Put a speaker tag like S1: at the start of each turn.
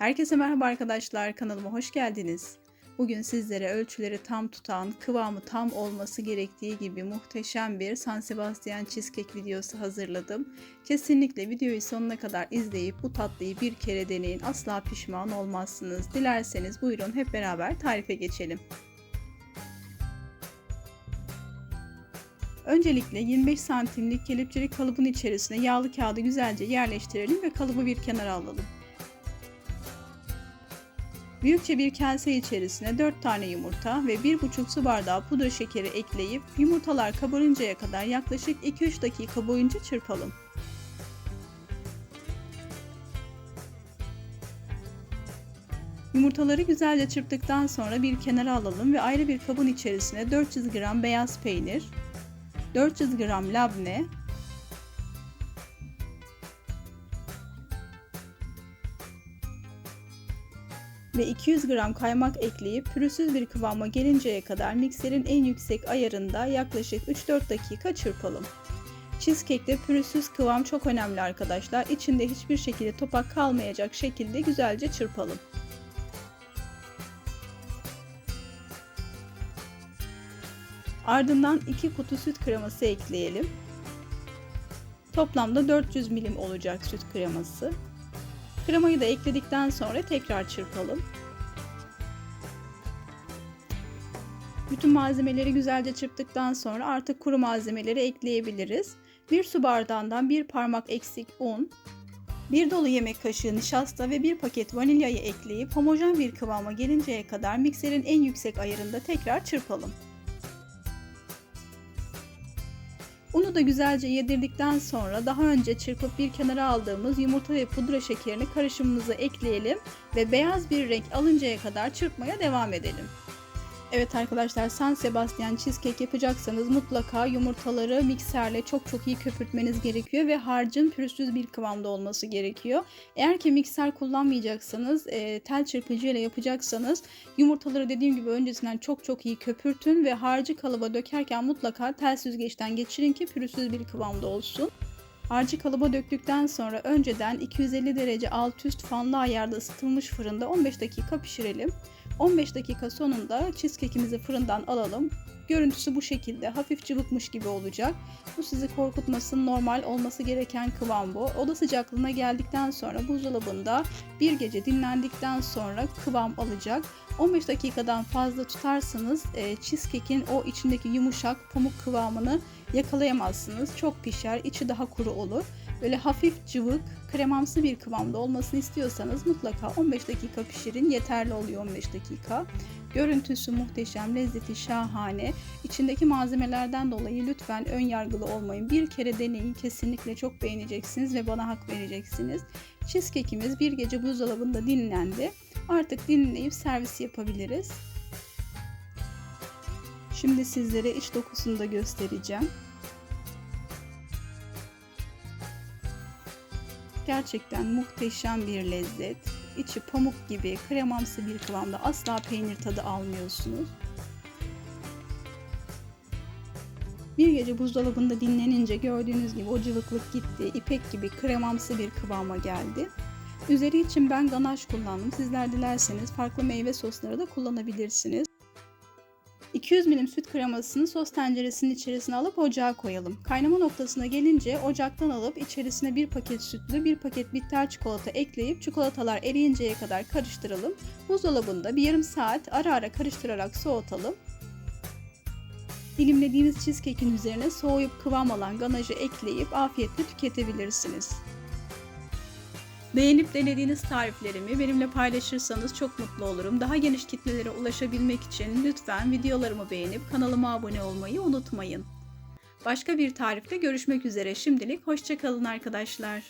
S1: Herkese merhaba arkadaşlar, kanalıma hoş geldiniz. Bugün sizlere ölçüleri tam tutan, kıvamı tam olması gerektiği gibi muhteşem bir San Sebastian cheesecake videosu hazırladım. Kesinlikle videoyu sonuna kadar izleyip bu tatlıyı bir kere deneyin, asla pişman olmazsınız. Dilerseniz buyurun hep beraber tarife geçelim. Öncelikle 25 santimlik kelepçeli kalıbın içerisine yağlı kağıdı güzelce yerleştirelim ve kalıbı bir kenara alalım. Büyükçe bir kase içerisine 4 tane yumurta ve 1,5 su bardağı pudra şekeri ekleyip yumurtalar kabarıncaya kadar yaklaşık 2-3 dakika boyunca çırpalım. Yumurtaları güzelce çırptıktan sonra bir kenara alalım ve ayrı bir kabın içerisine 400 gram beyaz peynir, 400 gram labne, ve 200 gram kaymak ekleyip pürüzsüz bir kıvama gelinceye kadar mikserin en yüksek ayarında yaklaşık 3-4 dakika çırpalım. Cheesecake'de pürüzsüz kıvam çok önemli arkadaşlar. İçinde hiçbir şekilde topak kalmayacak şekilde güzelce çırpalım. Ardından 2 kutu süt kreması ekleyelim. Toplamda 400 milim olacak süt kreması. Kremayı da ekledikten sonra tekrar çırpalım. Bütün malzemeleri güzelce çırptıktan sonra artık kuru malzemeleri ekleyebiliriz. 1 su bardağından 1 parmak eksik un, 1 dolu yemek kaşığı nişasta ve 1 paket vanilyayı ekleyip homojen bir kıvama gelinceye kadar mikserin en yüksek ayarında tekrar çırpalım. Unu da güzelce yedirdikten sonra daha önce çırpıp bir kenara aldığımız yumurta ve pudra şekerini karışımımıza ekleyelim ve beyaz bir renk alıncaya kadar çırpmaya devam edelim. Evet arkadaşlar San Sebastian cheesecake yapacaksanız mutlaka yumurtaları mikserle çok çok iyi köpürtmeniz gerekiyor ve harcın pürüzsüz bir kıvamda olması gerekiyor. Eğer ki mikser kullanmayacaksanız e, tel çırpıcı ile yapacaksanız yumurtaları dediğim gibi öncesinden çok çok iyi köpürtün ve harcı kalıba dökerken mutlaka tel süzgeçten geçirin ki pürüzsüz bir kıvamda olsun. Harcı kalıba döktükten sonra önceden 250 derece alt üst fanlı ayarda ısıtılmış fırında 15 dakika pişirelim. 15 dakika sonunda cheesecake'imizi fırından alalım. Görüntüsü bu şekilde hafif cıvıkmış gibi olacak. Bu sizi korkutmasın normal olması gereken kıvam bu. Oda sıcaklığına geldikten sonra buzdolabında bir gece dinlendikten sonra kıvam alacak. 15 dakikadan fazla tutarsanız e, cheesecake'in o içindeki yumuşak pamuk kıvamını yakalayamazsınız. Çok pişer, içi daha kuru olur. Böyle hafif cıvık, kremamsı bir kıvamda olmasını istiyorsanız mutlaka 15 dakika pişirin. Yeterli oluyor 15 dakika. Görüntüsü muhteşem, lezzeti şahane. İçindeki malzemelerden dolayı lütfen ön yargılı olmayın. Bir kere deneyin. Kesinlikle çok beğeneceksiniz ve bana hak vereceksiniz. Cheesecake'imiz bir gece buzdolabında dinlendi. Artık dinleyip servis yapabiliriz. Şimdi sizlere iç dokusunu da göstereceğim. Gerçekten muhteşem bir lezzet. İçi pamuk gibi kremamsı bir kıvamda asla peynir tadı almıyorsunuz. Bir gece buzdolabında dinlenince gördüğünüz gibi o cıvıklık gitti. İpek gibi kremamsı bir kıvama geldi. Üzeri için ben ganaş kullandım. Sizler dilerseniz farklı meyve sosları da kullanabilirsiniz. 200 milim süt kremasını sos tenceresinin içerisine alıp ocağa koyalım. Kaynama noktasına gelince ocaktan alıp içerisine bir paket sütlü, bir paket bitter çikolata ekleyip çikolatalar eriyinceye kadar karıştıralım. Buzdolabında bir yarım saat ara ara karıştırarak soğutalım. Dilimlediğimiz cheesecake'in üzerine soğuyup kıvam alan ganajı ekleyip afiyetle tüketebilirsiniz. Beğenip denediğiniz tariflerimi benimle paylaşırsanız çok mutlu olurum. Daha geniş kitlelere ulaşabilmek için lütfen videolarımı beğenip kanalıma abone olmayı unutmayın. Başka bir tarifte görüşmek üzere. Şimdilik hoşçakalın arkadaşlar.